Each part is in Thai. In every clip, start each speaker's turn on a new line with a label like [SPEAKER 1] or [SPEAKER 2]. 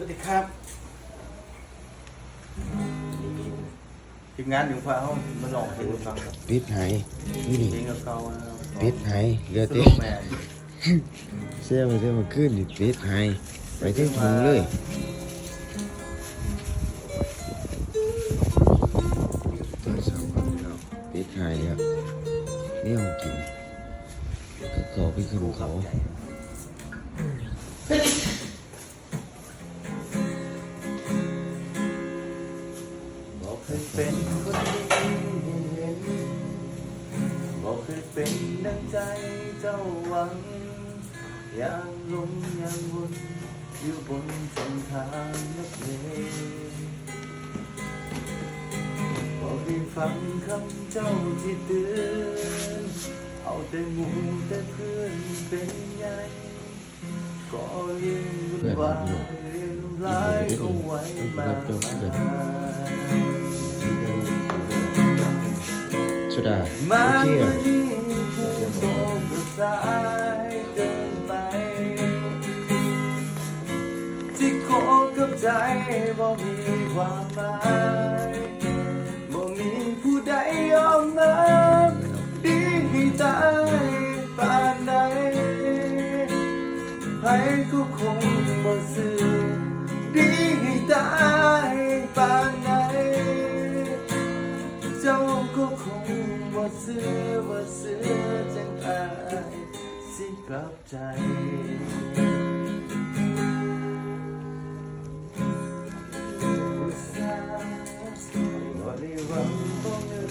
[SPEAKER 1] วัสดีครับทีมงานอยู่ฟ้าเขามาลองเพลงฟังครับ
[SPEAKER 2] ปิดไหายนี่นี่
[SPEAKER 1] เพลงเก่าๆนะครับ
[SPEAKER 2] ปิดไหายเหลือ
[SPEAKER 1] ส
[SPEAKER 2] เต้
[SPEAKER 1] โลแมน
[SPEAKER 2] เสื้อมาเสื้อมาขึ้นนี่ปิดไหายไปถึงถุงเลยตัวสาวครับพี่น้องปิดไหายแล้วนี่เอากินก็ขอไปขนมเขา
[SPEAKER 1] บอก เป็นดังใจเจ้าหวัง อย่างลงอย่างวนอยู่บนเส้นทางนักเลงบอกให้ฟังคำเจ้าที่เตือนเอาแต่หมู่แต่เพื่อนเป็นใหญ่ก็เลี้ยงวุ่นวายเลี้ยงร้ายเอาไว้มากมาย
[SPEAKER 2] สุดา
[SPEAKER 1] มา
[SPEAKER 2] โอเค
[SPEAKER 1] เมื่
[SPEAKER 2] อะ
[SPEAKER 1] อนี้ผู้โตก็สายเกินไป ที่ขอกับใจบ่มีความหมายบ่มีผู้ใดยอมรับดีให้ตายปานใดใครก็คงบ่ซื่อดีให้ตาย ว่าซื้อว่าซื้อจังอายสิกลับใจอุตส่าห์บ่ได้หวังเงิน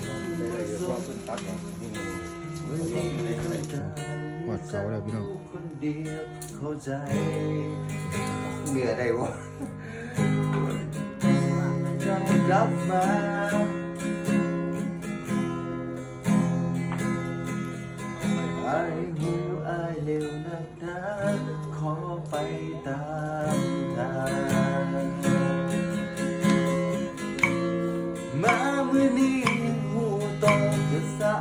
[SPEAKER 1] บ่สมวันนี้ไม่ได้
[SPEAKER 2] หอดเขาแล้วพี่น้อง
[SPEAKER 1] เหนื่อยได้วะเจ้ากลับมาายหิวอายเร็วนักหนาขอไปตามทางมาเมื่อนี้หูตองจะสา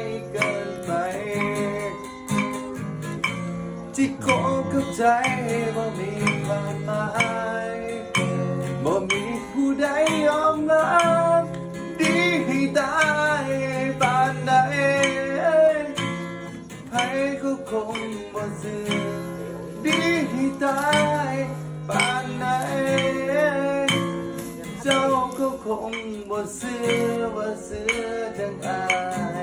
[SPEAKER 1] ยเกินไป ที่ขอกับใจว่ามีความหมายบ่มีผู้ใดยอมรับ ใครก็คงบ่ซื่อดีให้ตายปานไหนเจ้าก็คงบ่ซื่อบ่ซื่อจังอา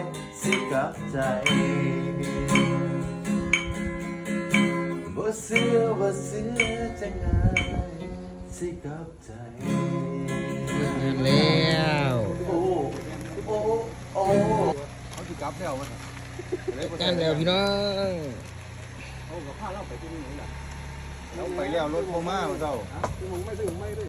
[SPEAKER 1] ยสิกลับใจบ่ซื่อบ่ซื่อจังอายสิกลับใจ
[SPEAKER 2] แล้ว
[SPEAKER 1] โอ้ โอ้ โอ้
[SPEAKER 3] เขาสิกลับแล้วมัน
[SPEAKER 2] กันแล้วพี่น้อง
[SPEAKER 3] เอากับพาเราไปที่นี่แหละเราไปแล้วรถโคม่ามาเจ้า